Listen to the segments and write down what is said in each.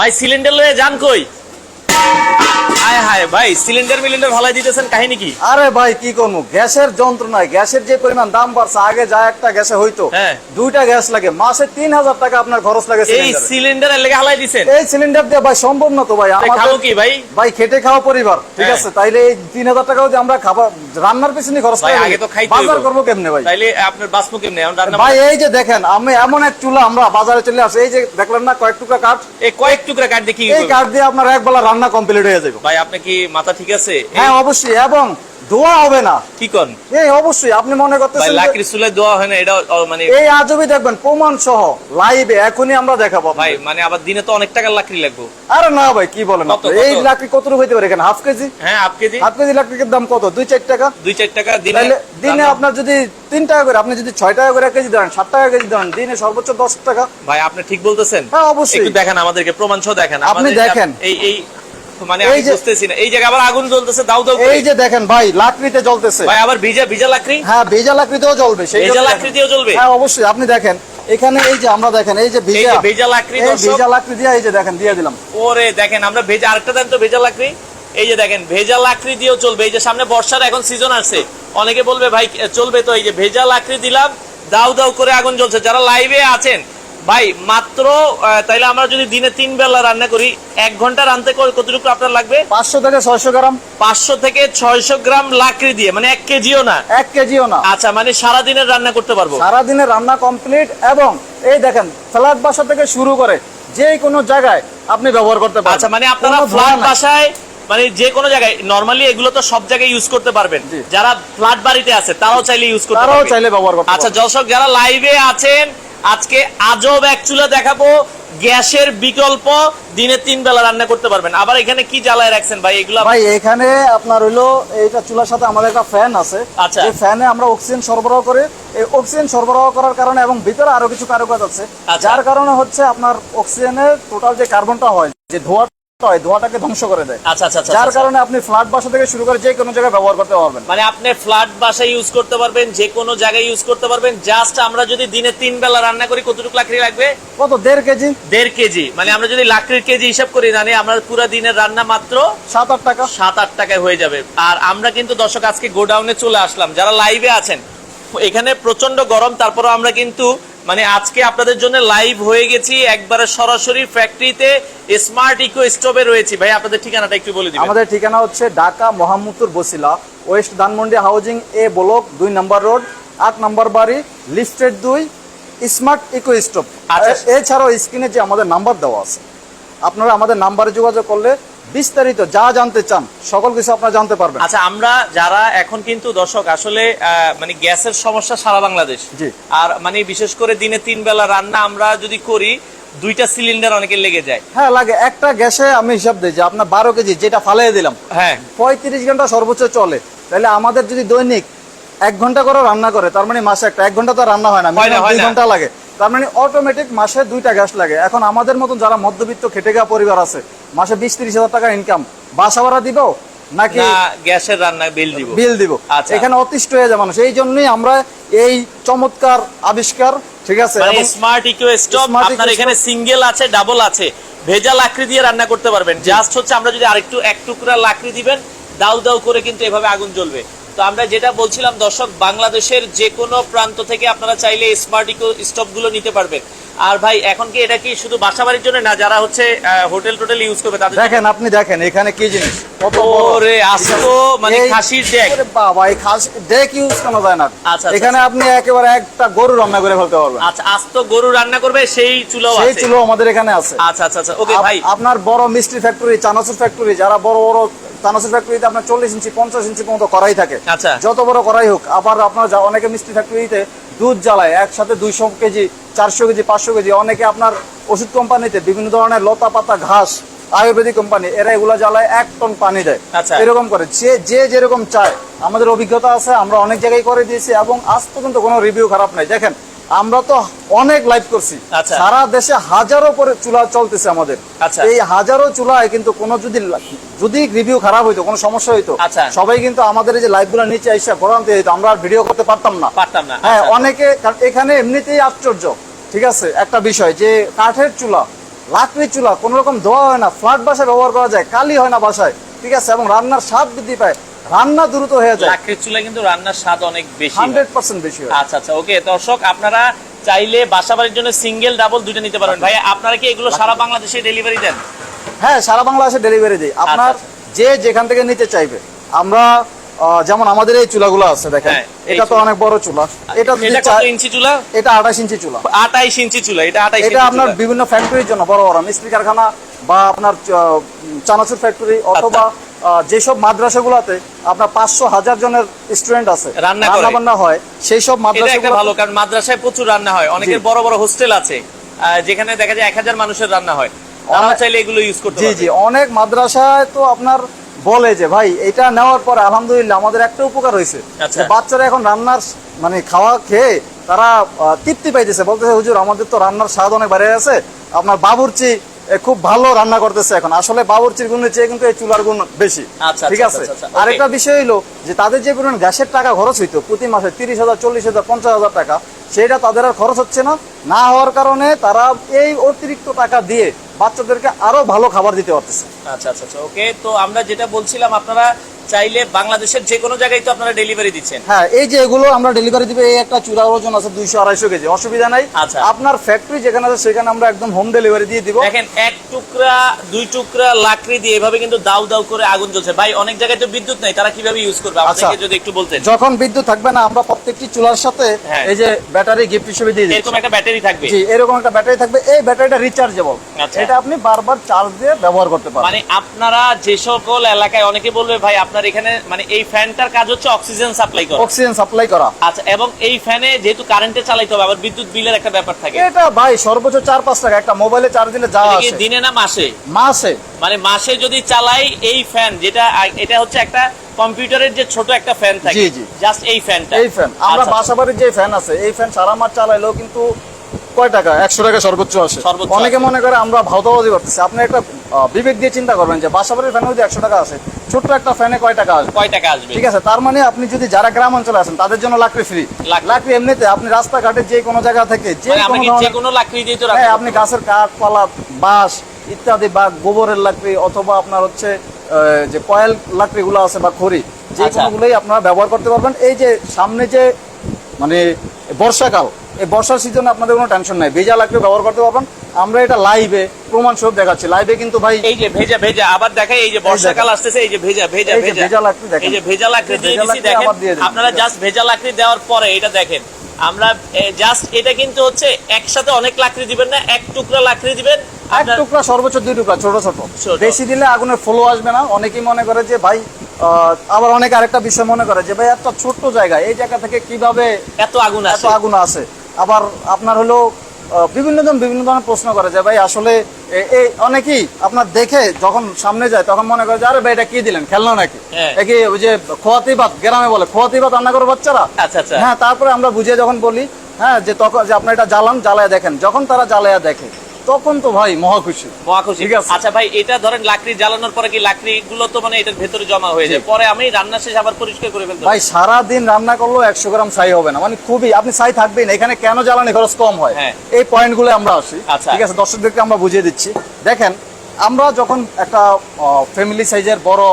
ভাই সিলিন্ডার লয়ে যান কই? হায় হায় ভাই সিলিন্ডার মিলিন্ডার ভালাই দিতেছেন কাহিনী কি? আরে ভাই কি করব? গ্যাসের যন্ত্রণায় গ্যাসের যে পরিমাণ দাম বাড়ছে আগে যা একটা গ্যাসে হইতো হ্যাঁ। দুইটা গ্যাস লাগে মাসে তিন হাজার টাকা আপনার খরচ লাগে এই। সিলিন্ডারের লেগে হালাই দিছেন? এই সিলিন্ডার দিয়ে ভাই সম্ভব না তো ভাই আমাদের কি ভাই? ভাই খেটে খাওয়া পরিবার ঠিক হ্যাঁ। আছে? তাইলে এই তিন হাজার টাকা যদি আমরা খাবার রান্নার পিছনে খরচ করি, আগে তো খাইতে বাজার করব কেমনে ভাই? তাইলে আপনার কেমনে? ভাই এই যে দেখেন আমি এমন এক চুলা আমরা বাজারে চলে আসে এই যে দেখলেন না কয়েক টুকরা কাঠ? এই কয়েক টুকরা কাট দেখি এই কাঠ দিয়ে আপনার এক বেলা রান্না কমপ্লিট হয়ে যাবে ভাই আপনি কি মাথা ঠিক আছে? হ্যাঁ অবশ্যই এবং ধোয়া হবে না। কি কন? এই অবশ্যই আপনি মনে করতেছেন লাকড়ি চুলায় দেওয়া হয় না এটা মানে এই আজবই দেখবেন প্রমাণ সহ লাইভে এখনই আমরা দেখাবো ভাই মানে আবার দিনে তো অনেক টাকার লাকড়ি লাগবে। আরে না ভাই কি বলেন? এই লাকড়ি কত হইতে পারে এখানে? Half kg? হ্যাঁ আপ কেজি। হাফ কেজি লাকড়ির দাম কত? দুই চার টাকা? দুই চার টাকা দিনে দিনে আপনার যদি তিন টাকা করে আপনি যদি ছয় টাকা করে এক কেজি দেন সাত টাকা কেজি দেন দিনে সর্বোচ্চ দশ টাকা। ভাই আপনি ঠিক বলতেছেন। হ্যাঁ, অবশ্যই। একটু দেখেন আমাদেরকে প্রমাণ সহ দেখেন। আপনি দেখেন। এই এই মানে আমি বুঝতেছি না। এই আবার আগুন জ্বলতেছে এই যে দেখেন ভাই লাকড়িতে জ্বলতেছে। ভাই আবার ভিজা ভিজা লাকড়ি? হ্যাঁ ভেজা লাকড়িতেও জ্বলবে সেই ভেজা জন্য লাকড়ি দেখেন। দিয়েও জ্বলবে? হ্যাঁ অবশ্যই আপনি দেখেন। এখানে এই যে আমরা দেখেন এই যে ভেজা ভেজা লাকড়ি। ভেজা লাকড়ি দিয়ে এই যে দেখেন দিয়ে দিলাম। ওরে দেখেন আমরা ভেজা আরেকটা দেন তো ভেজা লাকড়ি। এই যে দেখেন ভেজা লাকড়ি দিয়েও চলবে। এই যে সামনে বর্ষার এখন সিজন আসছে। অনেকে বলবে ভাই চলবে তো। এই যে ভেজা লাকড়ি দিলাম দাউ দাউ করে আগুন জ্বলছে। যারা লাইভে আছেন ভাই মাত্র তাইলে আমরা যদি দিনে তিন বেলা রান্না করি এক ঘণ্টা রান্নতে কতটুকু আপনার লাগবে? পাঁচশো থেকে ছয়শো গ্রাম। পাঁচশো থেকে ছয়শো গ্রাম লাকড়ি দিয়ে মানে এক কেজিও না? এক কেজিও না। আচ্ছা মানে সারা দিনের রান্না করতে পারব? সারাদিনে রান্না কমপ্লিট এবং এই দেখেন ফ্ল্যাট বাসা থেকে শুরু করে যে কোনো জায়গায় আপনি ব্যবহার করতে পারেন আচ্ছা মানে আপনারা ফ্ল্যাট বাসায় মানে যে কোনো জায়গায় নরমালি এগুলো তো সব জায়গায় ইউজ করতে পারবেন। যারা ফ্ল্যাট বাড়িতে আছে তারাও চাইলে ইউজ করতে তারাও চাইলে ব্যবহার করতে আচ্ছা দর্শক যারা লাইভে আছেন আজকে আজব এক চুলা দেখাবো গ্যাসের বিকল্প দিনে তিন বেলা রান্না করতে পারবেন। আবার এখানে কি জ্বালায় রাখছেন ভাই? এগুলো ভাই এখানে আপনার হইল এইটা চুলার সাথে আমাদের একটা ফ্যান আছে। আচ্ছা। এই ফ্যানে আমরা অক্সিজেন সরবরাহ করে। এই অক্সিজেন সরবরাহ করার কারণে এবং ভিতরে আরও কিছু কারুকাজ আছে। আচ্ছা। যার কারণে হচ্ছে আপনার অক্সিজেনের টোটাল যে কার্বনটা হয় যে ধোঁয়াটা হয় ধোঁয়াটাকে ধ্বংস করে দেয়। আচ্ছা আচ্ছা আচ্ছা যার আচ্ছা। কারণে আপনি ফ্ল্যাট বাসা থেকে শুরু করে যে কোনো জায়গায় ব্যবহার করতে পারবেন। মানে আপনি ফ্ল্যাট ইউজ করতে পারবেন যে কোনো জায়গায় ইউজ করতে পারবেন। জাস্ট আমরা যদি দিনে তিন বেলা রান্না করি কতটুকু লাকড়ি লাগবে? কত দেড় কেজি? দেড় কেজি। মানে আমরা যদি লাকড়ির কেজি হিসাব করি জানি আমরা পুরো দিনের রান্না মাত্র সাত আট টাকা। সাত আট টাকায় হয়ে যাবে। আর আমরা কিন্তু দর্শক আজকে গোডাউনে চলে আসলাম। যারা লাইভে আছেন এখানে প্রচণ্ড গরম তারপরে আমরা কিন্তু মানে আজকে আপনাদের জন্য লাইভ হয়ে গেছি। একবারে সরাসরি ফ্যাক্টরিতে স্মার্ট ইকো স্টোভে রয়েছি। ভাই আপনাদের ঠিকানাটা একটু বলে দিবেন। আমাদের ঠিকানা হচ্ছে Dhaka Mohammadpur Basila west Dhanmondi housing A block দুই নম্বর রোড আট নম্বর বাড়ি লিস্টেড দুই স্মার্ট ইকো স্টপ আচ্ছা। এছাড়াও স্ক্রিনে যে আমাদের নাম্বার দেওয়া আছে। আপনারা আমাদের নাম্বারে যোগাযোগ করলে বিস্তারিত যা জানতে চান সকল কিছু আপনারা জানতে পারবেন। আচ্ছা আমরা যারা এখন কিন্তু দর্শক আসলে মানে গ্যাসের সমস্যা সারা বাংলাদেশ। জি। আর মানে বিশেষ করে দিনে তিন বেলা রান্না আমরা যদি করি দুইটা সিলিন্ডার অনেকে লেগে যায়। হ্যাঁ লাগে। একটা গ্যাসে আমি হিসাব দিই যে আপনার বারো কেজি যেটা ফালিয়ে দিলাম হ্যাঁ। পঁয়ত্রিশ ঘণ্টা সর্বোচ্চ চলে। তাহলে আমাদের যদি দৈনিক এক ঘণ্টা করে রান্না করে তার মানে মাসে একটা এক ঘণ্টা তো রান্না হয় না। ঘণ্টা লাগে। তার মানে অটোমেটিক মাসে দুইটা গ্যাস লাগে। এখন আমাদের মতন যারা মধ্যবিত্ত খেটে গা পরিবার আছে মাসে বিশ ত্রিশ হাজার টাকা ইনকাম বাসা ভাড়া দিব নাকি গ্যাসের রান্না বিল দিব? বিল দিব। এখানে অতিষ্ঠ হয়ে যায় মানুষ। এই জন্যই আমরা এই চমৎকার আবিষ্কার ঠিক আছে? স্মার্ট ইকো স্টোভ আপনার এখানে সিঙ্গেল আছে ডাবল আছে। ভেজা লাকড়ি দিয়ে রান্না করতে পারবেন। জাস্ট হচ্ছে আমরা যদি আরেকটু এক টুকরা লাকড়ি দিবেন দাউ দাউ করে কিন্তু এভাবে আগুন জ্বলবে। তো আমরা যেটা বলছিলাম দর্শক বাংলাদেশের যে কোনো প্রান্ত থেকে আপনারা চাইলে স্মার্ট ইকো স্টোভগুলো নিতে পারবেন। আর ভাই এখন কি এটা কি শুধু বাসা বাড়ির জন্য না যারা হচ্ছে হোটেল টোটেল ইউজ করবে তাদের দেখেন আপনি দেখেন এখানে কি জিনিস? কত ওরে আস্ত মানে খাসির ডেক বাবা এই খাস ডেক ইউজ করা যায় না? আচ্ছা, আচ্ছা, এখানে আপনি একেবারে একটা গরু রান্না করে ফেলতে পারবেন। আচ্ছা আস্ত গরু রান্না করবে সেই সেই আছে। চুলো আমাদের এখানে আছে। আচ্ছা আচ্ছা আচ্ছা ওকে ভাই। আপনার বড় মিষ্টি ফ্যাক্টরি চানাচুর ফ্যাক্টরি যারা বড় বড় ফ্যাক্টরিতে আপনার চল্লিশ ইঞ্চি পঞ্চাশ ইঞ্চি পর্যন্ত করাই থাকে। আচ্ছা। যত বড় করাই হোক আবার আপনার অনেকে মিষ্টি ফ্যাক্টরিতে দুধ জ্বালায় একসাথে দুইশো কেজি চারশো কেজি পাঁচশো কেজি। অনেকে আপনার ওষুধ কোম্পানিতে বিভিন্ন ধরনের লতা পাতা ঘাস আয়ুর্বেদিক কোম্পানি এরা এগুলা জ্বালায় এক টন পানি দেয়। আচ্ছা। এরকম করে। যে যে যেরকম চায় আমাদের অভিজ্ঞতা আছে আমরা অনেক জায়গায় করে দিয়েছি এবং আজ পর্যন্ত কোনো রিভিউ খারাপ নাই। দেখেন আমরা তো অনেক লাইভ করছি আচ্ছা। সারা দেশে হাজারো করে চুলা চলতেছে আমাদের আচ্ছা। এই হাজারো চুলায় কিন্তু কোনো যদি যদি রিভিউ খারাপ হইতো কোনো সমস্যা হইতো আচ্ছা। সবাই কিন্তু আমাদের এই যে লাইভগুলো নিচে এসে গড়ান্তে হইতো আমরা আর ভিডিও করতে পারতাম না পারতাম না হ্যাঁ। অনেকে কারণ এখানে এমনিতেই আশ্চর্য ঠিক আছে একটা বিষয় যে কাঠের চুলা লাকড়ির চুলা কোনো রকম ধোয়া হয় না ফ্ল্যাট বাসায় ব্যবহার করা যায় কালি হয় না বাসায় ঠিক আছে এবং রান্নার স্বাদ বৃদ্ধি পায় রান্না দ্রুত হয়ে যায়। লাকড়ির চুলা কিন্তু রান্নার স্বাদ অনেক বেশি হয়। হান্ড্রেড পার্সেন্ট বেশি হয়। আচ্ছা আচ্ছা ওকে দর্শক আপনারা চাইলে বাসা বাড়ির জন্য সিঙ্গেল ডাবল দুইটা নিতে পারবেন ভাই আপনারা কি এগুলো সারা বাংলাদেশে ডেলিভারি দেন? হ্যাঁ সারা বাংলাদেশে ডেলিভারি দিই। আপনার আচ্ছা, যে যেখান থেকে নিতে চাইবে। আমরা যেমন আমাদের এই চুলাগুলো আছে দেখেন হ্যাঁ, এটা তো অনেক বড় চুলা। এটা কত ইঞ্চি চুলা? এটা আঠাশ ইঞ্চি চুলা। আঠাইশ ইঞ্চি চুলা এটা আঠাইশ এটা আপনার বিভিন্ন ফ্যাক্টরির জন্য বড় বড় মিস্ত্রি কারখানা বা আপনার চানাচুর ফ্যাক্টরি অথবা যেসব মাদ্রাসাগুলোতে আপনার পাঁচশো হাজার জনের স্টুডেন্ট আছে রান্না বান্না হয় সেই সব মাদ্রাসা ভালো কারণ মাদ্রাসায় প্রচুর রান্না হয়। অনেকের বড় বড় হোস্টেল আছে যেখানে দেখা যায় এক হাজার মানুষের রান্না হয়। অনেক- চাইলে এগুলো ইউজ করতে জি জি অনেক মাদ্রাসায় তো আপনার বলে যে ভাই এটা নেওয়ার পরে আলহামদুলিল্লাহ আমাদের একটা উপকার হয়েছে। আচ্ছা। বাচ্চারা এখন রান্নার মানে খাওয়া খেয়ে তারা তৃপ্তি পাইতেছে। বলতেছে হুজুর আমাদের তো রান্নার স্বাদ অনেক বেড়ে গেছে। আপনার বাবুর্চি খুব ভালো রান্না করতেছে এখন। আসলে বাবরচির গুণের চেয়ে কিন্তু এই চুলার গুণ বেশি। আচ্ছা, ঠিক আচ্ছা, আছে? আচ্ছা, আরেকটা বিষয় হলো যে তাদের যে পরিমাণ গ্যাসের টাকা খরচ হইতো প্রতি মাসে তিরিশ হাজার চল্লিশ হাজার পঞ্চাশ হাজার টাকা সেটা তাদের আর খরচ হচ্ছে না। না হওয়ার কারণে তারা এই অতিরিক্ত টাকা দিয়ে বাচ্চাদেরকে আরও ভালো খাবার দিতে পারতেছে। আচ্ছা আচ্ছা আচ্ছা ওকে তো আমরা যেটা বলছিলাম আপনারা চাইলে বাংলাদেশের যে কোনো জায়গায় তো আপনারা ডেলিভারি দিচ্ছেন। হ্যাঁ এই যে এগুলো আমরা ডেলিভারি দিবে এই একটা চূড়া ওজন আছে দুইশো আড়াইশো কেজি অসুবিধা নাই। আচ্ছা। আপনার ফ্যাক্টরি যেখানে আছে সেখানে আমরা একদম হোম ডেলিভারি দিয়ে দিব। দেখেন এক টুকরা দুই টুকরা লাকড়ি দিয়ে এভাবে কিন্তু দাউ দাউ করে আগুন জ্বলছে। ভাই অনেক জায়গায় তো বিদ্যুৎ নাই তারা কীভাবে ইউজ করবে? আপনাকে আচ্ছা। যদি একটু বলতেন। যখন বিদ্যুৎ থাকবে না আমরা প্রত্যেকটি চুলার সাথে হ্যাঁ। এই যে ব্যাটারি গিফট হিসেবে দিয়ে এরকম একটা ব্যাটারি থাকবে। জি এরকম একটা ব্যাটারি থাকবে এই ব্যাটারিটা রিচার্জেবল আচ্ছা। এটা আপনি বারবার চার্জ দিয়ে ব্যবহার করতে পারবেন। মানে আপনারা যে সকল এলাকায় অনেকে বলবে ভাই আপনার এখানে মানে এই ফ্যানটার কাজ হচ্ছে অক্সিজেন সাপ্লাই করা। অক্সিজেন সাপ্লাই করা। আচ্ছা এবং এই ফ্যানে যেহেতু কারেন্টে চালাইতে হবে আবার বিদ্যুৎ বিলের একটা ব্যাপার থাকে। এটা ভাই সর্বোচ্চ চার পাঁচ টাকা একটা মোবাইলে চার্জ দিলে যা আসে। দিনে না মাসে? মাসে। মানে মাসে যদি চালাই এই ফ্যান যেটা এটা হচ্ছে একটা কম্পিউটারের যে ছোট একটা ফ্যান থাকে। জাস্ট এই ফ্যানটা। এই ফ্যান। আমরা আচ্ছা, বাসা বাড়ির যে ফ্যান আছে এই ফ্যান সারা মাস চালাইলেও কিন্তু কয় টাকা? একশো টাকা সর্বোচ্চ আসে। অনেকে মনে করে আমরা ভাওতাবাজি করতেছি। আপনি একটা বিবেক দিয়ে চিন্তা করবেন যে বাসা বাড়ির ফ্যানে যদি একশো টাকা আসে ছোট্ট একটা ফ্যানে কয় টাকা আসবে? কয় টাকা আসবে? ঠিক আছে তার মানে আপনি যদি যারা গ্রাম অঞ্চলে আছেন তাদের জন্য লাকড়ি ফ্রি লাকড়ি। এমনিতে আপনি রাস্তাঘাটে যে কোনো জায়গা থেকে যে মানে কোনো লাকড়ি দিয়ে তো হ্যাঁ আপনি গাছের কাঠ পালা বাঁশ ইত্যাদি বা গোবরের লাকড়ি অথবা আপনার হচ্ছে যে কয়েল লাকড়িগুলো আছে বা খড়ি যে আচ্ছা। কোনোগুলোই আপনারা ব্যবহার করতে পারবেন। এই যে সামনে যে মানে বর্ষাকাল। এই বর্ষার সিজনে আপনাদের কোনো টেনশন নাই। ভেজা লাকড়ি ব্যবহার করতে পারবেন। আমরা এটা লাইভে প্রমাণ সব দেখাচ্ছি। লাইভে কিন্তু ভাই এই যে ভেজা ভেজা আবার দেখাই এই যে বর্ষাকাল আসতেছে এই যে ভেজা ভেজা ভেজা। ভেজা লাকড়ি দেখেন। এই যে ভেজা লাকড়ি দিয়ে দিছি দেখেন। আপনারা জাস্ট ভেজা লাকড়ি দেওয়ার পরে এটা দেখেন। আমরা জাস্ট এটা কিন্তু হচ্ছে একসাথে অনেক লাকড়ি দিবেন না এক টুকরা লাকড়ি দিবেন। এক টুকরা সর্বোচ্চ দুই টুকরা ছোট ছোট। বেশি দিলে আগুনের ফলো আসবে না। অনেকেই মনে করে যে ভাই আবার অনেক আরেকটা বিষয় মনে করে যে ভাই একটা ছোট্ট জায়গা এই জায়গা থেকে কীভাবে এত আগুন এত আগুন আছে আবার আপনার হলো বিভিন্ন জন বিভিন্ন ধরনের প্রশ্ন করে যে ভাই আসলে এই অনেকেই আপনার দেখে যখন সামনে যায় তখন মনে করে যে আরে ভাই এটা কি দিলেন খেলনা নাকি? হ্যাঁ। এ কি ওই যে খোয়াতি ভাত গ্রামে বলে খোয়াতি ভাত রান্না করে বাচ্চারা? আচ্ছা আচ্ছা। হ্যাঁ তারপরে আমরা বুঝিয়ে যখন বলি হ্যাঁ যে তখন যে আপনার এটা জ্বালান জ্বালায় দেখেন। যখন তারা জ্বালায়া দেখে তখন তো ভাই মহা খুশি। মহা খুশি। ঠিক আছে। আচ্ছা ভাই এটা ধরেন লাকড়ি জ্বালানোর পরে কি লাকড়ি গুলো তো মানে এটার ভেতরে জমা হয়ে যায়? পরে আমি রান্না শেষ আবার পরিষ্কার করে ফেলতে ভাই সারা দিন রান্না করলেও একশো গ্রাম ছাই হবে না। মানে খুবই আপনি ছাই থাকবেই না। এখানে কেন জ্বালানি খরচ কম হয়? হ্যাঁ। এই পয়েন্টগুলো আমরা আসি। আচ্ছা। ঠিক আছে? দর্শকদেরকে আমরা বুঝিয়ে দিচ্ছি। দেখেন আমরা যখন একটা ফ্যামিলি সাইজের বড়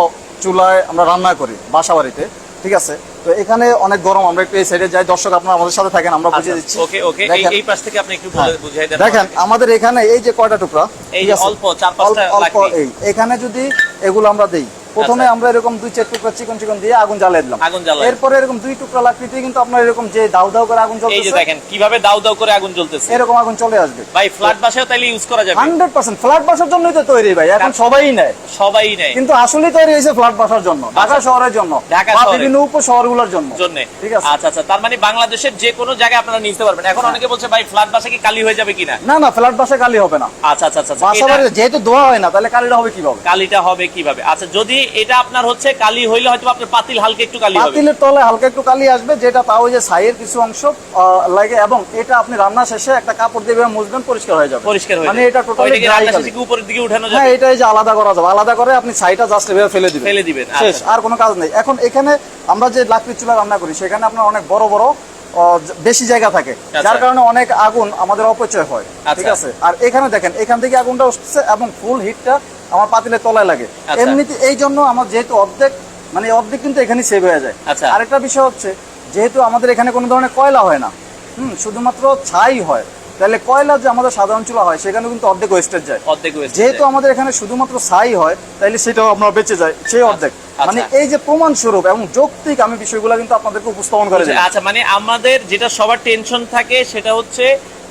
চুলায় আমরা রান্না করি বাসা বাড়িতে ঠিক আছে? তো এখানে অনেক গরম আমরা একটু এই সাইডে যাই। দর্শক আপনারা আমাদের সাথে থাকেন আমরা বুঝিয়ে দিচ্ছি। ওকে ওকে এই এই পাশ থেকে আপনি একটু বুঝিয়ে দেন দেখেন আমাদের এখানে এই যে কয়টা টুকরা? এই অল্প, চার পাঁচটা অল্প এই। এখানে যদি এগুলো আমরা দেই প্রথমে আচ্ছা। আমরা এরকম দুই চার টুকরা চিকন চিকন দিয়ে আগুন জ্বালিয়ে দিলাম। আগুন জ্বালাই। এরপরে এরকম দুই টুকরা লাকড়িতে কিন্তু আপনার এরকম যে দাউ দাউ করে আগুন এই যে দেখেন কীভাবে দাউ দাউ করে আগুন জ্বলতেছে। এরকম আগুন চলে আসবে। ভাই ফ্ল্যাট বাসাও তাইলে ইউজ করা যাবে। Hundred percent. ফ্ল্যাট বাসার জন্যই তো তৈরি ভাই এখন সবাই নেয়। সবাই নেয়। কিন্তু আসলে তৈরি হয়েছে ফ্ল্যাট বাসার জন্য ঢাকা শহরের জন্য ঢাকা বা শহরে। বিভিন্ন উপশহরগুলোর জন্য। জন্য। ঠিক আছে? আচ্ছা আচ্ছা তার মানে বাংলাদেশের যে কোনো জায়গায় আপনারা নিতে পারবেন। এখন অনেকে বলছে ভাই ফ্ল্যাট বাসা কি কালি হয়ে যাবে কিনা? না না ফ্ল্যাট বাসায় কালি হবে না। আচ্ছা আচ্ছা আচ্ছা বাসা এটা- যেহেতু ধোয়া হয় না তাহলে কালিটা হবে কীভাবে? কালিটা হবে কীভাবে? আচ্ছা যদি এটা আপনার হচ্ছে কালি হইলে হয়তো আপনার পাতিল হালকা একটু কালি হবে। পাতিলের তলে হালকা একটু কালি আসবে যেটা তাও যে ছাইয়ের কিছু অংশ লাগে এবং এটা আপনি রান্না শেষে একটা কাপড় দিয়ে মুছবেন পরিষ্কার হয়ে যাবে। পরিষ্কার হয়ে মানে এটা টোটালি রান্না শেষে কি উপরের দিকে উঠানো হ্যাঁ এটা এই যে আলাদা করা যাবে। আলাদা করে আপনি ছাইটা জাস্ট এভাবে ফেলে দিবেন। ফেলে দিবেন শেষ আচ্ছা। আর কোনো কাজ নেই। এখন এখানে আমরা যে লাকড়ির চুলা রান্না করি সেখানে আপনার অনেক বড় বড় বেশি জায়গা থাকে। আচ্ছা। যার কারণে অনেক আগুন আমাদের অপচয় হয়। ঠিক আচ্ছা। আছে? আর এখানে দেখেন এখান থেকে আগুনটা উঠছে এবং ফুল হিটটা আমার পাতিলের তলায় লাগে আচ্ছা। এমনিতে এই জন্য আমার যেহেতু অর্ধেক মানে অর্ধেক কিন্তু এখানে সেভ হয়ে যায় আচ্ছা। আরেকটা বিষয় হচ্ছে যেহেতু আমাদের এখানে কোনো ধরনের কয়লা হয় না হুম শুধুমাত্র ছাই হয় তাহলে কয়লা যে আমাদের সাধারণ চুলা হয় সেখানে কিন্তু অর্ধেক ওয়েস্টেজ যায় অর্ধেক যেহেতু আমাদের এখানে শুধুমাত্র ছাই হয় তাইলে সেটাও আপনার বেঁচে যায় সেই অর্ধেক আচ্ছা। মানে এই যে প্রমাণ স্বরূপ এবং যৌক্তিক আমি বিষয়গুলো কিন্তু আপনাদেরকে উপস্থাপন করে আচ্ছা মানে আমাদের যেটা সবার টেনশন থাকে সেটা হচ্ছে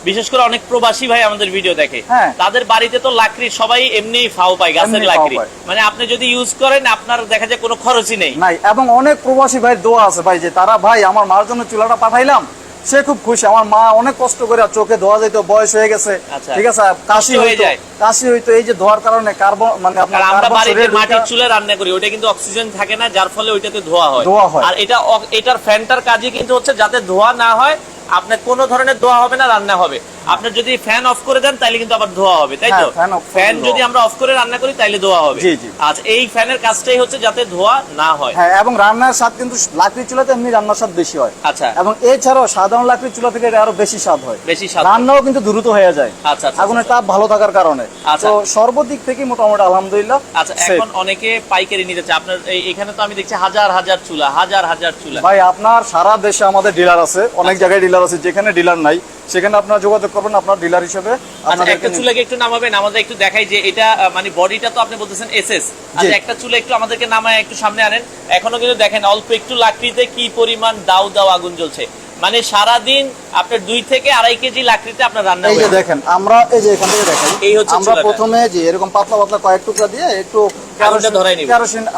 বিশেষ করে অনেক প্রবাসী ভাই আমাদের ভিডিও দেখে হ্যাঁ। তাদের বাড়িতে তো লাকড়ি সবাই এমনি ফাও পায় গাছের লাকড়ি মানে আপনি যদি ইউজ করেন আপনার দেখা যায় কোনো খরচই নেই নাই এবং অনেক প্রবাসী ভাই দোয়া আছে ভাই যে তারা ভাই আমার মার জন্য চুলাটা পাঠাইলাম সে খুব খুশি আমার মা অনেক কষ্ট করে আর চোখে ধোয়া যেত বয়স হয়ে গেছে আচ্ছা। ঠিক আছে কাশি হয়ে যায়। কাশি হইতো এই যে ধোয়ার কারণে কার্বন মানে আপনার আমরা বাড়িতে মাটির চুলে রান্না করি ওটা কিন্তু অক্সিজেন থাকে না যার ফলে ওইটাতে ধোয়া হয় ধোঁয়া হয়। আর এটা এটার ফ্যানটার কাজই কিন্তু হচ্ছে যাতে ধোয়া না হয় আপনার কোনো ধরনের দোয়া হবে না রান্না হবে। আপনার যদি ফ্যান অফ করে দেন তাহলে কিন্তু আবার ধোয়া হবে তাই তো? ফ্যান যদি আমরা অফ করে রান্না করি তাহলে ধোয়া হবে। জি, জি। আচ্ছা এই ফ্যানের কাজটাই হচ্ছে যাতে ধোয়া না হয়। হ্যাঁ এবং রান্নার স্বাদ কিন্তু লাকড়ি চুলাতে এমনি রান্নার স্বাদ বেশি হয়। আচ্ছা। এবং এছাড়াও সাধারণ লাকড়ি চুলা থেকে এটা আরও বেশি স্বাদ হয়। বেশি স্বাদ রান্নাও কিন্তু দ্রুত হয়ে যায়। আচ্ছা আচ্ছা আগুনের তাপ ভালো থাকার কারণে। আচ্ছা। তো সর্বদিক থেকে মোটামুটি আলহামদুলিল্লাহ আচ্ছা এখন অনেকে পাইকারি নিতে চায়। আপনার এই- এখানে তো আমি দেখছি হাজার হাজার চুলা হাজার হাজার চুলা। ভাই আপনার সারা দেশে আমাদের ডিলার আছে। অনেক জায়গায় ডিলার আছে যেখানে ডিলার নাই। সেখানে আপনার যোগাযোগ করবেন আপনার ডিলার হিসেবে। আচ্ছা একটা চুলাকে একটু নামাবেন আমাদের একটু দেখাই যে এটা মানে বডিটা তো আপনি বলতেছেন এসএস আচ্ছা একটা চুলা একটু আমাদেরকে নামায় একটু সামনে আনেন। এখনও কিন্তু দেখেন অল্প একটু লাকড়িতে কি পরিমাণ দাউ দাউ আগুন জ্বলছে। মানে সারা দিন আপনার দুই থেকে আড়াই কেজি লাকড়িতে আপনার রান্না এই যে দেখেন আমরা এই যে এখান থেকে দেখেন এই হচ্ছে আমরা প্রথমে যে এরকম পাতলা পাতলা কয়েক টুকরা দিয়ে একটু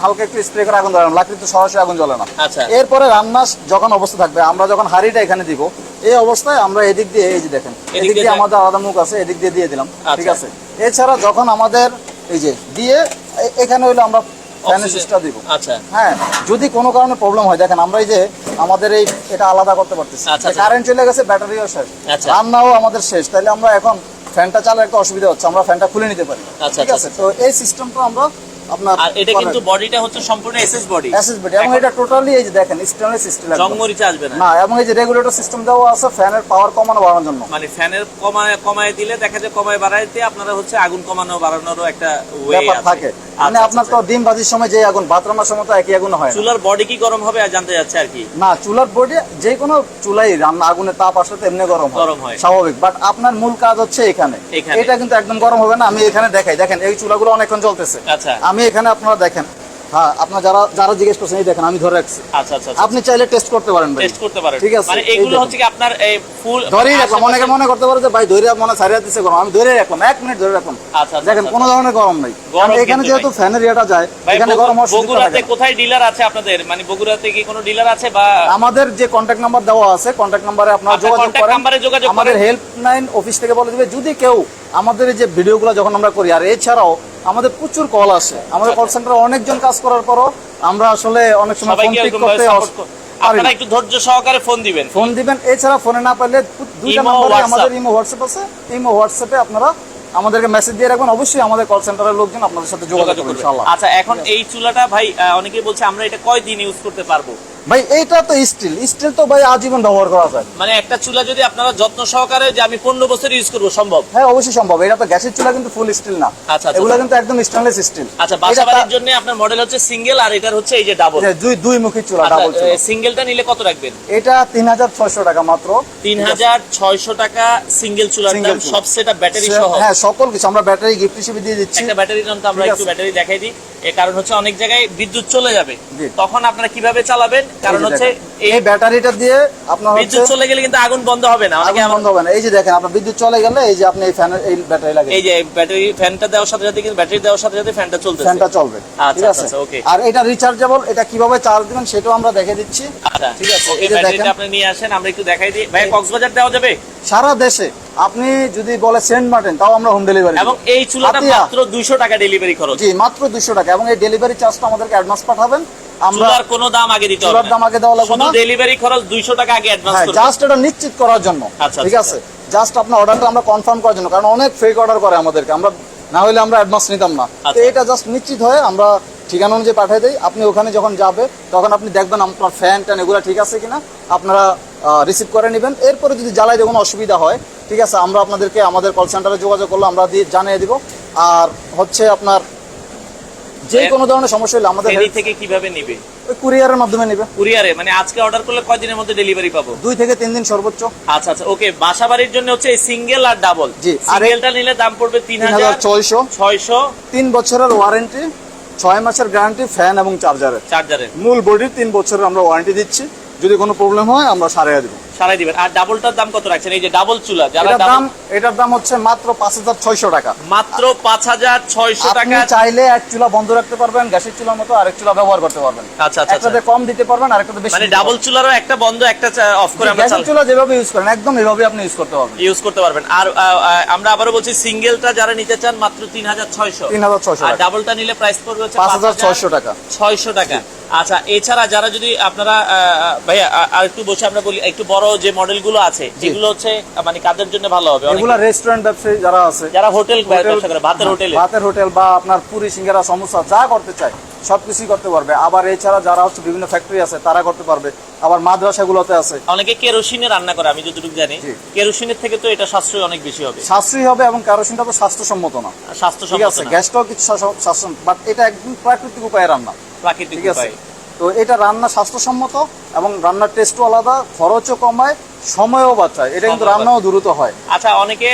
হালকা একটু স্প্রে করে আগুন ধরালাম লাকড়ি তো সরাসরি আগুন জ্বলে না। আচ্ছা। এরপরে রান্না যখন অবস্থা থাকবে আমরা যখন হাড়িটা এখানে দিব এই অবস্থায় আমরা এদিক দিয়ে এই যে দেখেন এদিক দিয়ে আমাদের আলাদা মুখ আছে এদিক দিয়ে দিয়ে দিলাম ঠিক আচ্ছা। আছে? এছাড়া যখন আমাদের এই যে দিয়ে এখানে হইল আমরা ফ্যানের Oxygen- দিব। আচ্ছা। হ্যাঁ যদি কোনো কারণে প্রবলেম হয় দেখেন আমরা এই যে আমাদের এই এটা আলাদা করতে পারতেছি। আচ্ছা, আচ্ছা। কারেন্ট চলে গেছে ব্যাটারিও শেষ। রান্নাও আমাদের শেষ। তাহলে আমরা এখন ফ্যানটা চালার একটা অসুবিধা হচ্ছে আমরা ফ্যানটা খুলে নিতে পারি। ঠিক আছে? তো এই সিস্টেমটা আমরা আপনার আর এটা কিন্তু বডিটা হচ্ছে সম্পূর্ণ এসএস বডি এসএসবিটি এবং এটা টোটালি এই যে দেখেন স্টেনলেস স্টিল জং মরিচা আসবে না। না এবং এই যে রেগুলেটর সিস্টেম দেওয়া আছে ফ্যানের পাওয়ার কমানো বাড়ানোর জন্য। মানে ফ্যানের কমায় কমায় দিলে দেখা যায় কমায় বাড়াইতে আপনারা হচ্ছে আগুন কমানো বাড়ানোরও একটা ওয়ে আছে। থাকে। মানে আচ্ছা, আপনার আচ্ছা, তো ডিম ভাজির সময় যে আগুন ভাত রান্নার সময় তো একই আগুন হয় চুলার বডি কি গরম হবে আর জানতে যাচ্ছে আর কি? না চুলার বডি যে কোনো চুলাই রান্না আগুনের তাপ আসলে তো এমনি গরম হয়। গরম হয়। স্বাভাবিক। বাট আপনার মূল কাজ হচ্ছে এখানে। এখানে। এটা কিন্তু একদম গরম হবে না। আমি এখানে দেখাই। দেখেন এই চুলাগুলো অনেকক্ষণ চলতেছে আচ্ছা। আমি এখানে আপনারা দেখেন। হ্যাঁ আপনার যারা যারা জিজ্ঞেস করছেন এই দেখেন আমি ধরে রাখছি। আচ্ছা আচ্ছা আচ্ছা। আপনি চাইলে টেস্ট করতে পারেন ভাই। টেস্ট করতে পারেন। ঠিক আছে, মানে এগুলো হচ্ছে কি আপনার এই ফুল ধরেই রাখলাম। অনেকে মনে করতে পারে যে ভাই ধরে মনে ছাড়িয়ে দিচ্ছে গরম। আমি ধরে রাখলাম এক মিনিট ধরে রাখলাম। আচ্ছা, আচ্ছা, দেখেন আচ্ছা। কোনো ধরনের গরম নাই। কারণ এখানে যেহেতু ফ্যানের ইয়েটা যায় এখানে গরম সুযোগটা বগুড়াতে কোথায় ডিলার আছে আপনাদের? মানে বগুড়াতে কি কোনো ডিলার আছে বা আমাদের যে কন্ট্যাক্ট নাম্বার দেওয়া আছে কন্টাক্ট নাম্বারে আপনারা যোগাযোগ করেন। আমাদের। হেল্পলাইন অফিস থেকে বলে দিবে যদি কেউ আমাদের এই যে ভিডিওগুলো যখন আমরা করি আর এছাড়াও আমাদের প্রচুর কল আসে। আমাদের কল সেন্টারে অনেকজন কাজ করার পরও আমরা আসলে অনেক সময় ফোন পিক করতে আপনারা একটু ধৈর্য সহকারে ফোন দিবেন। ফোন দিবেন। এছাড়া ফোনে না পারলে দুইটা নম্বরে আমাদের ইমো হোয়াটসঅ্যাপ আছে। ইমো হোয়াটসঅ্যাপে আপনারা আমাদেরকে মেসেজ দিয়ে রাখবেন। অবশ্যই আমাদের কল সেন্টারের লোকজন আপনাদের সাথে যোগাযোগ করবে আচ্ছা এখন এই চুলাটা ভাই অনেকেই বলছে আমরা এটা কয়দিন ইউজ করতে পারব? ভাই এটা তো স্টিল স্টিল তো ভাই আজীবন ব্যবহার করা যায়। মানে একটা চুলা যদি আপনারা যত্ন সহকারে যে আমি পনেরো বছর ইউজ করব সম্ভব? হ্যাঁ অবশ্যই সম্ভব। এটা তো গ্যাসের চুলা কিন্তু ফুল স্টিল না। আচ্ছা, আচ্ছা, এগুলো আচ্ছা। কিন্তু একদম স্টেনলেস স্টিল আচ্ছা বাসা বাড়ির জন্য আপনার মডেল হচ্ছে সিঙ্গেল আর এটার হচ্ছে এই যে ডাবল দুই দুই মুখী চুলা ডাবল চুলা। সিঙ্গেলটা নিলে কত রাখবেন? এটা তিন হাজার ছয়শো টাকা মাত্র। তিন হাজার ছয়শো টাকা সিঙ্গেল চুলার দাম। সব সেটা ব্যাটারি সহ। হ্যাঁ সকল কিছু। আমরা ব্যাটারি গিফট হিসেবে দিয়ে দিচ্ছি। একটা ব্যাটারি নাম তো আমরা একটু ব্যাটারি দেখাই দিই। এর কারণ হচ্ছে অনেক জায়গায় বিদ্যুৎ চলে যাবে। তখন আপনারা কীভাবে চালাবেন? কারণ হচ্ছে এই ব্যাটারিটা দিয়ে আপনার বিদ্যুৎ চলে গেলে কিন্তু আগুন বন্ধ হবে না অনেকে আগুন বন্ধ হবে না। এই যে দেখেন আপনার বিদ্যুৎ চলে গেলে এই যে আপনি এই ফ্যানের এই ব্যাটারি লাগে এই যে ব্যাটারি ফ্যানটা দেওয়ার সাথে সাথে কিন্তু ব্যাটারি দেওয়ার সাথে সাথে ফ্যানটা চলতেছে। ফ্যানটা চলবে। আচ্ছা, ঠিক আছে? ওকে আর এটা রিচার্জেবল এটা কীভাবে চার্জ দিবেন সেটাও আমরা দেখে দিচ্ছি। আচ্ছা ঠিক আছে, এই যে ব্যাটারিটা দেখেন। আপনি নিয়ে আসেন আমরা একটু দেখাই দিই। ভাই কক্সবাজার দেওয়া যাবে? সারা দেশে আপনি যদি বলে সেন্ট মার্টিন তাও আমরা হোম ডেলিভারি এবং এই চুলাটা মাত্র দুইশো টাকা ডেলিভারি খরচ। জি মাত্র দুশো টাকা। এবং এই ডেলিভারি চার্জটা আমাদেরকে অ্যাডভান্স পাঠাবেন। আমরা চুলার কোনো দাম আগে দিতে হবে চুলার দাম আগে দেওয়া লাগবে না। ডেলিভারি খরচ দুইশো টাকা আগে অ্যাডভান্স করবেন। জাস্ট এটা নিশ্চিত করার জন্য। আচ্ছা, ঠিক আচ্ছা। আছে? জাস্ট আপনার অর্ডারটা আমরা কনফার্ম করার জন্য। কারণ অনেক ফেক অর্ডার করে আমাদেরকে। আমরা না হলে আমরা অ্যাডভান্স নিতাম না। তো আচ্ছা। এটা জাস্ট নিশ্চিত হয়ে আমরা ঠিকানা অনুযায়ী পাঠিয়ে দিই। আপনি ওখানে যখন যাবে তখন আপনি দেখবেন আপনার ফ্যান ট্যান এগুলো ঠিক আছে কিনা। আপনারা রিসিভ করে নেবেন। এরপরে যদি জ্বালাইতে কোনো অসুবিধা হয় ঠিক আছে আমরা আপনাদেরকে আমাদের কল সেন্টারে যোগাযোগ করলে আমরা দিয়ে জানিয়ে দিব। আর হচ্ছে আপনার যে কোনো ধরনের সমস্যা হলে আমাদের ফেনী থেকে কীভাবে নিবে? কুরিয়ারের মাধ্যমে নেবে। কুরিয়ারে মানে আজকে অর্ডার করলে কয়দিনের মধ্যে ডেলিভারি পাবো? দুই থেকে তিন দিন সর্বোচ্চ। আচ্ছা আচ্ছা ওকে বাসা বাড়ির জন্য হচ্ছে সিঙ্গেল আর ডাবল জি, আর এই- সিঙ্গেলটা নিলে দাম পড়বে তিন হাজার ছয়শো। ছয়শো। তিন বছরের ওয়ারেন্টি ছয় মাসের গ্যারান্টি ফ্যান এবং চার্জারের চার্জারের মূল বডির তিন বছরের আমরা ওয়ারেন্টি দিচ্ছি। যদি কোনো প্রবলেম হয় আমরা সারিয়ে দিব। সারাই দিবেন। আর ডাবলটার দাম কত রাখছেন? এই যে ডাবল চুলা যারা দাম এটার দাম হচ্ছে মাত্র পাঁচ হাজার ছয়শো টাকা। মাত্র পাঁচ হাজার ছয়শো আপনি টাকা। চাইলে এক চুলা বন্ধ রাখতে পারবেন গ্যাসের চুলার মতো আরেক চুলা ব্যবহার করতে পারবেন। আচ্ছা আচ্ছা একটাতে কম দিতে পারবেন আরেকটাতে বেশি মানে ডাবল চুলারও একটা বন্ধ একটা অফ করে আমরা গ্যাসের চুলা যেভাবে ইউজ করেন একদম এভাবে আপনি ইউজ করতে পারবেন। ইউজ করতে পারবেন। আর আমরা আবারও বলছি সিঙ্গেলটা যারা নিতে চান মাত্র তিন হাজার ছয়শো। তিন হাজার ছয়শো আর টাকা। ডাবলটা নিলে প্রাইস পড়বে হচ্ছে হাজার ছয়শো টাকা। ছয়শো টাকা। আচ্ছা এছাড়া যারা যদি আপনারা ভাইয়া আর একটু বসে আমরা বলি একটু বড় যে মডেলগুলো আছে যেগুলো হচ্ছে মানে কাদের জন্য ভালো হবে? এগুলা রেস্টুরেন্ট ব্যবসায়ী যারা আছে যারা হোটেল ব্যবসা করে ভাতের হোটেলে। ভাতের হোটেল বা আপনার পুরি সিঙ্গারা সমোসা যা করতে চায় সবকিছুই করতে পারবে। আবার এছাড়া যারা হচ্ছে বিভিন্ন ফ্যাক্টরি আছে তারা করতে পারবে। আবার মাদ্রাসাগুলোতে আছে। অনেকে কেরোসিনে রান্না করে আমি যতটুকু জানি। কেরোসিনের থেকে তো এটা সাশ্রয় অনেক বেশি হবে। সাশ্রয়ী হবে এবং কেরোসিনটা তো স্বাস্থ্যসম্মত না। ঠিক স্বাস্থ্যসম্মত আছে গ্যাসটাও কিছু স্বাস্থ্য বাট এটা একদম প্রাকৃতিক উপায়ে রান্না। প্রাকৃতিক তো এটা রান্না স্বাস্থ্যসম্মত এবং রান্নার টেস্টও আলাদা খরচও কমায় সময়ও বাঁচায়। এটা কিন্তু রান্নাও দ্রুত হয়। আচ্ছা অনেকে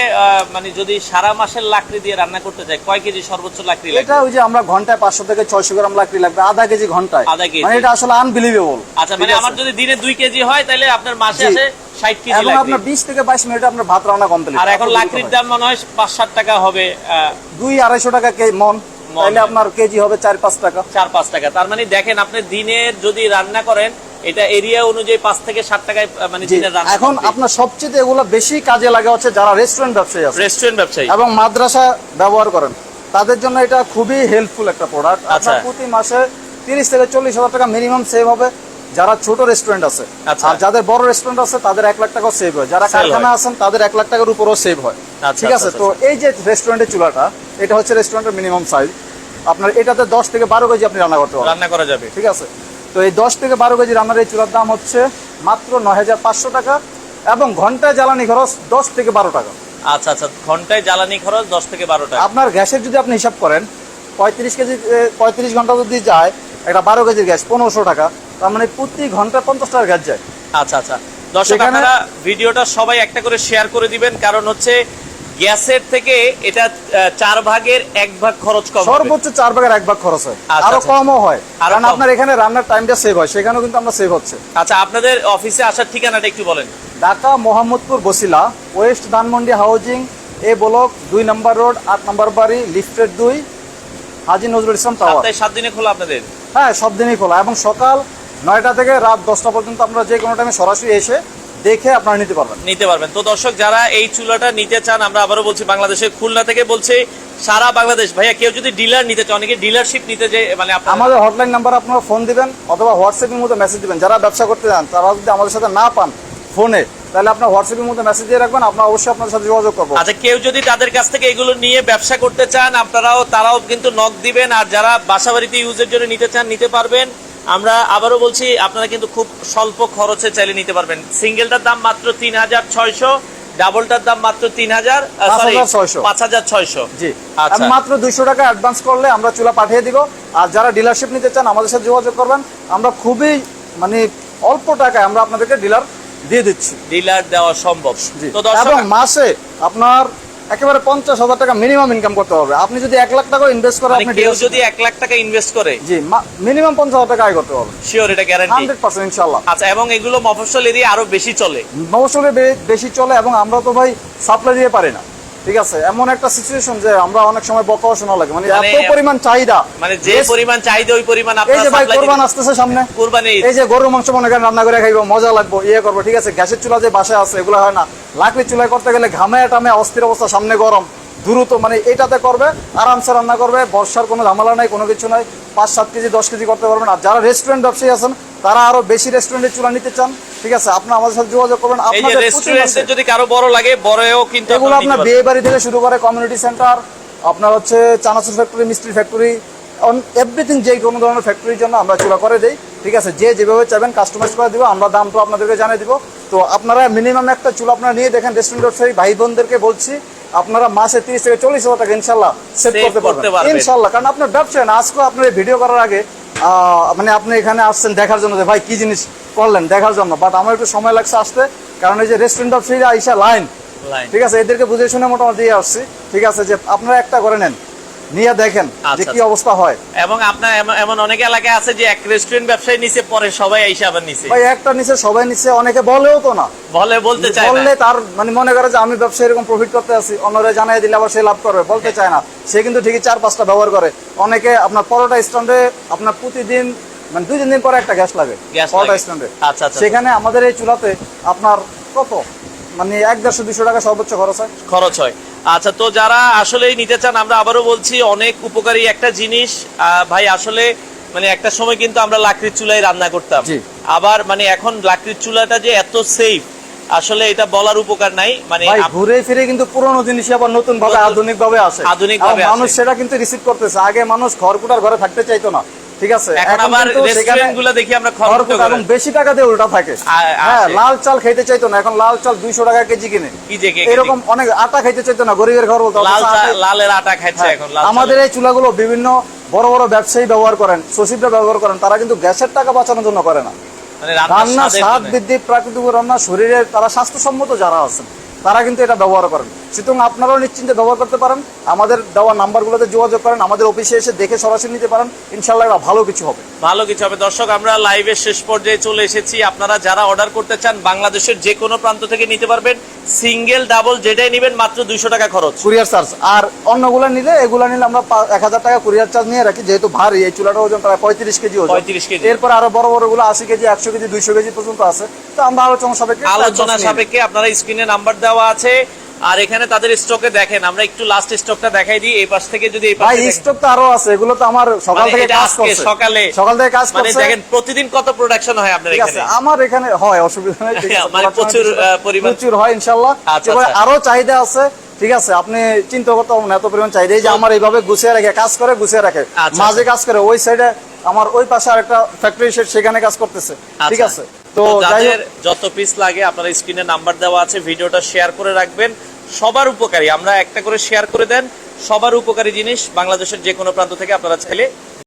মানে যদি সারা মাসের লাকড়ি দিয়ে রান্না করতে চায় কয় কেজি সর্বোচ্চ লাকড়ি এটা ওই যে আমরা ঘন্টায় পাঁচশো থেকে ছয়শো গ্রাম লাকড়ি লাগবে আধা কেজি ঘন্টায়। আধা কেজি। মানে এটা আসলে আনবিলিভেবল আচ্ছা মানে আমার যদি দিনে দুই কেজি হয় তাহলে আপনার মাসে। আসে ষাট কেজি লাকড়ি। আপনার বিশ থেকে বাইশ মিনিটে আপনার ভাত রান্না কমপ্লিট আর এখন লাকড়ির দাম মনে হয় পাঁচ ষাট টাকা হবে দুই আড়াইশো টাকা কে মন, তাহলে। আপনার কেজি হবে চার পাঁচ টাকা। চার পাঁচ টাকা। তার মানে দেখেন আপনি দিনে যদি রান্না করেন এটা এরিয়া অনুযায়ী পাঁচ থেকে সাত টাকায় মানে এখন আপনার সবচেয়ে এগুলো বেশি কাজে লাগে হচ্ছে যারা রেস্টুরেন্ট ব্যবসায়ী আছে। রেস্টুরেন্ট ব্যবসায়ী। এবং মাদ্রাসা ব্যবহার করেন। তাদের জন্য এটা খুবই হেল্পফুল একটা প্রোডাক্ট আচ্ছা। প্রতি মাসে তিরিশ থেকে চল্লিশ হাজার টাকা মিনিমাম সেভ হবে। যারা ছোট রেস্টুরেন্ট আছে আচ্ছা। আর যাদের বড় রেস্টুরেন্ট আছে তাদের এক লাখ টাকাও সেভ হয়। যারা কারখানা আছেন তাদের এক লাখ টাকার উপরও সেভ হয়। আচ্ছা, ঠিক আছে? আচ্ছা, তো এই যে রেস্টুরেন্টের চুলাটা এটা হচ্ছে রেস্টুরেন্টের মিনিমাম সাইজ আপনার এটাতে দশ থেকে বারো কেজি আপনি রান্না করতে পারবেন। রান্না করা যাবে। ঠিক আছে? তো এই দশ থেকে বারো কেজি রান্নার এই চুলার দাম হচ্ছে মাত্র নয় হাজার পাঁচশো টাকা এবং ঘন্টায় জ্বালানি খরচ দশ থেকে বারো টাকা। আচ্ছা আচ্ছা ঘন্টায় জ্বালানি খরচ দশ থেকে বারো টাকা। আপনার গ্যাসের যদি আপনি হিসাব করেন পঁয়ত্রিশ কেজি পঁয়ত্রিশ ঘণ্টা যদি যায় একটা বারো কেজির গ্যাস পনেরোশো টাকা। তার মানে প্রতি ঘণ্টা পঞ্চাশ টাকার গ্যাস যায়। আচ্ছা আচ্ছা। দর্শক আপনারা ভিডিওটা সবাই একটা করে শেয়ার করে দিবেন কারণ হচ্ছে গ্যাসের থেকে এটা চার ভাগের এক ভাগ খরচ কম সর্বোচ্চ চার ভাগের এক ভাগ খরচ হয়। আচ্ছা, আরও আচ্ছা। কমও হয়। কারণ আপনার এখানে রান্নার টাইমটা সেভ হয় সেখানেও কিন্তু আমরা সেভ হচ্ছে। আচ্ছা আপনাদের অফিসে আসার ঠিকানাটা একটু বলেন। Dhaka Mohammadpur Basila west Dhanmondi housing A block দুই নম্বর রোড আট নম্বর বাড়ি লিফটের দুই হাজি নজরুল ইসলাম টাওয়ার। সাত দিনে খোলা আপনাদের? হ্যাঁ সব দিনই খোলা। এবং সকাল নয়টা থেকে রাত দশটা পর্যন্ত আপনারা যে কোনো টাইমে সরাসরি এসে দেখে আপনারা নিতে পারবেন। নিতে পারবেন। তো দর্শক যারা এই চুলাটা নিতে চান আমরা আবারও বলছি বাংলাদেশের খুলনা থেকে বলছি সারা বাংলাদেশ। ভাইয়া কেউ যদি ডিলার নিতে চান অনেকে ডিলারশিপ নিতে যে মানে আমাদের হটলাইন নাম্বার আপনারা ফোন দিবেন অথবা হোয়াটসঅ্যাপের মধ্যে মেসেজ দিবেন। যারা ব্যবসা করতে চান তারা যদি আমাদের সাথে না পান ফোনে তাহলে আপনার হোয়াটসঅ্যাপের মধ্যে মেসেজ দিয়ে রাখবেন। আমরা অবশ্যই আপনার সাথে যোগাযোগ করব। আচ্ছা কেউ যদি তাদের কাছ থেকে এগুলো নিয়ে ব্যবসা করতে চান আপনারাও তারাও কিন্তু নক দিবেন। আর যারা বাসাবাড়িতে ইউজের জন্য নিতে চান নিতে পারবেন। আমরা আবারও বলছি আপনারা কিন্তু খুব স্বল্প খরচে চাইলে নিতে পারবেন। সিঙ্গেলটার দাম মাত্র তিন হাজার ছয়শো ডাবলটার দাম মাত্র তিন হাজার সরি 5,600 পাঁচ হাজার ছয়শো। জি। আচ্ছা। মাত্র দুইশো টাকা অ্যাডভান্স করলে আমরা চুলা পাঠিয়ে দিব। আর যারা ডিলারশিপ নিতে চান আমাদের সাথে যোগাযোগ করবেন। আমরা খুবই মানে অল্প টাকায় আমরা আপনাদেরকে ডিলার দিয়ে দিচ্ছি। ডিলার দেওয়া সম্ভব। জি। তো দর্শক মাসে আপনার একেবারে পঞ্চাশ হাজার টাকা মিনিমাম ইনকাম করতে হবে। আপনি যদি এক লাখ টাকা ইনভেস্ট করেন মানে আপনি কেউ যদি এক লাখ টাকা ইনভেস্ট করে জি মিনিমাম পঞ্চাশ হাজার টাকা আয় করতে হবে। শিওর এটা গ্যারান্টি হান্ড্রেড পার্সেন্ট ইনশাল্লাহ আচ্ছা এবং এগুলো মফসল এরিয়া আরও বেশি চলে? মফসল বেশি চলে এবং আমরা তো ভাই সাপ্লাই দিয়ে পারি না। ঠিক আছে এমন একটা সিচুয়েশন যে আমরা অনেক সময় বকাও শোনা লাগে। মানে মানে- এত পরিমাণ চাহিদা। মানে যে পরিমাণ চাহিদা ওই পরিমাণ এই যে ভাই কোরবান আসতেছে সামনে। কুরবানি এই যে গরুর মাংস মনে করেন রান্না করে খাইবো মজা লাগবো ইয়ে করব ঠিক আছে? গ্যাসের চুলা যে বাসায় আছে এগুলো হয় না। লাকড়ির চুলায় করতে গেলে ঘামে টামে অস্থির অবস্থা সামনে গরম। দ্রুত মানে এটাতে করবে আরামসে রান্না করবে বর্ষার কোনো ঝামেলা নাই কোনো কিছু নাই। পাঁচ সাত কেজি দশ কেজি করতে পারবেন। আর যারা রেস্টুরেন্ট ব্যবসায়ী আছেন তারা আরও বেশি রেস্টুরেন্টের চুলা নিতে চান ঠিক আছে? আপনার আমাদের সাথে যোগাযোগ করবেন। আপনাদের রেস্টুরেন্টে যদি কারও বড় লাগে বড়ও কিন্তু এগুলো আপনারা বিয়ে বাড়ি থেকে শুরু করে কমিউনিটি সেন্টার আপনার হচ্ছে চানাচুর ফ্যাক্টরি মিষ্টি ফ্যাক্টরি এভরিথিং যে কোনো ধরনের ফ্যাক্টরির জন্য আমরা চুলা করে দেই ঠিক আছে? যে যেভাবে চাইবেন কাস্টমাইজ করে দিব আমরা দাম তো আপনাদেরকে জানিয়ে দিব। তো আপনারা মিনিমাম একটা চুলা আপনারা নিয়ে দেখেন রেস্টুরেন্ট ব্যবসায়ী ভাই বোনদেরকে বলছি আপনারা মাসে তিরিশ থেকে চল্লিশ হাজার টাকা ইনশাল্লাহ সেভ করতে পারবেন। ইনশাল্লাহ কারণ আপনার ব্যবসায় না আজকে আপনার ভিডিও করার আগে মানে আপনি এখানে আসছেন দেখার জন্য যে ভাই কি জিনিস করলেন? দেখার জন্য। বাট আমার একটু সময় লাগছে আসতে কারণ এই যে রেস্টুরেন্ট অফ ব্যবসায়ীরা আইসা লাইন লাইন ঠিক আছে? এদেরকে বুঝে শুনে মোটামুটি দিয়ে আসছি। ঠিক আছে যে আপনারা একটা করে নেন। নিয়ে দেখেন যে আচ্ছা, কি অবস্থা হয়। এবং আপনার এমন- অনেক এলাকায় আছে যে এক রেস্টুরেন্ট ব্যবসায়ী নিচে পরে সবাই আইসা আবার নিচে ভাই একটা নিচে সবাই নিচে অনেকে বলেও তো না। বলে বলতে চায় বললে তার মানে মনে করে যে আমি ব্যবসা এরকম প্রফিট করতে আছি অন্যরা জানাই দিলে আবার সে লাভ করবে বলতে চায় না। সে কিন্তু ঠিকই চার পাঁচটা ব্যবহার করে। অনেকে আপনার পরোটা স্ট্যান্ডে আপনার প্রতিদিন মানে দুই তিন দিন পরে একটা গ্যাস লাগে পরোটা স্ট্যান্ডে আচ্ছা, আচ্ছা। সেখানে আমাদের এই চুলাতে আপনার কত? মানে এক দেড়শো দুশো টাকা সর্বোচ্চ খরচ হয়। খরচ হয়। আচ্ছা তো যারা আসলেই নিতে চান আমরা আবারও বলছি অনেক উপকারী একটা জিনিস। ভাই আসলে মানে একটা সময় কিন্তু আমরা লাকড়ির চুলায় রান্না করতাম। আবার মানে এখন লাকড়ির চুলাটা যে এত সেফ আসলে এটা বলার উপকার নাই। মানে ঘুরে ফিরে কিন্তু পুরোনো জিনিস আবার নতুন ভাবে আধুনিক ভাবে আসে। আধুনিক ভাবে মানুষ সেটা কিন্তু রিসিভ করতেছে। আগে মানুষ খড়কুটার ঘরে থাকতে চাইতো না। ঠিক আছে? এখন আবার কিন্তু সেখানে রেস্টুরেন্টগুলো দেখি আমরা খরচ এবং বেশি টাকা দিয়ে উল্টা থাকে। হ্যাঁ লাল চাল খাইতে চাইতো না এখন লাল চাল দুইশো টাকা কেজি কিনে। এরকম অনেক আটা খাইতে চাইতো না গরিবের ঘর বলতো লালের আটা খাচ্ছে হ্যাঁ, এখন আমাদের এই চুলাগুলো বিভিন্ন বড় বড় ব্যবসায়ী ব্যবহার করেন সচিবরা ব্যবহার করেন তারা কিন্তু গ্যাসের টাকা বাঁচানোর জন্য করে না। মানে রান্না স্বাদ বৃদ্ধি প্রাকৃতিক রান্না শরীরের তারা স্বাস্থ্যসম্মত যারা আছেন তারা কিন্তু এটা ব্যবহার করেন। সুতরাং আপনারাও নিশ্চিন্তে ব্যবহার করতে পারেন আমাদের দেওয়া নাম্বারগুলোতে যোগাযোগ করেন আমাদের অফিসে এসে দেখে সরাসরি নিতে পারেন ইনশাল্লাহ ভালো কিছু হবে। ভালো কিছু হবে। দর্শক আমরা লাইভের শেষ পর্যায়ে চলে এসেছি। আপনারা যারা অর্ডার করতে চান বাংলাদেশের যে কোনো প্রান্ত থেকে নিতে পারবেন। সিঙ্গেল ডাবল যেটাই নেবেন মাত্র দুইশো টাকা খরচ। কুরিয়ার চার্জ আর অন্যগুলো নিলে এগুলো নিলে আমরা এক হাজার টাকা কুরিয়ার চার্জ নিয়ে রাখি যেহেতু ভারী এই চুলাটার ওজন প্রায় পঁয়ত্রিশ কেজি ওজন। 35 কেজি। এরপর আরও বড় বড়গুলো আশি কেজি একশো কেজি দুইশো কেজি পর্যন্ত আছে। তো আমরা আলোচনা সাপেক্ষে আলোচনা। সাপেক্ষে আপনারা স্ক্রিনে নাম্বার দেওয়া আছে। আর এখানে তাদের স্টকে দেখেন আমরা একটু লাস্ট স্টকটা দেখাই দিই এই পাশ থেকে যদি এই ভাই পাশে দেখেন। স্টক তো আরও আছে এগুলো তো আমার সকাল মানে থেকে কাজ করছে। সকালে। সকাল থেকে কাজ মানে করছে। দেখেন প্রতিদিন কত প্রোডাকশন হয় আপনার আছে এখানে? আমার এখানে হয় অসুবিধা নেই ঠিক আছে, মানে প্রচুর, পরিমাণ- প্রচুর হয় ইনশাল্লাহ আচ্ছা, এবারে আচ্ছা। আরও চাহিদা আছে ঠিক আছে। আপনি চিন্তা করতে হবে না এত পরিমাণ চাহিদা। যে আমার এইভাবে গুছিয়ে রাখে কাজ করে গুছিয়ে রাখে। আচ্ছা, মাঝে কাজ করে ওই সাইডে আমার ওই পাশে আরেকটা ফ্যাক্টরি সেখানে কাজ করতেছে ঠিক। আছে। তো যাদের যত পিস লাগে আপনারা স্ক্রিনে নাম্বার দেওয়া আছে ভিডিওটা শেয়ার করে রাখবেন। সবার উপকারী আমরা একটা করে শেয়ার করে দেন সবার উপকারী জিনিস বাংলাদেশের যে কোনো প্রান্ত থেকে আপনারা চাইলে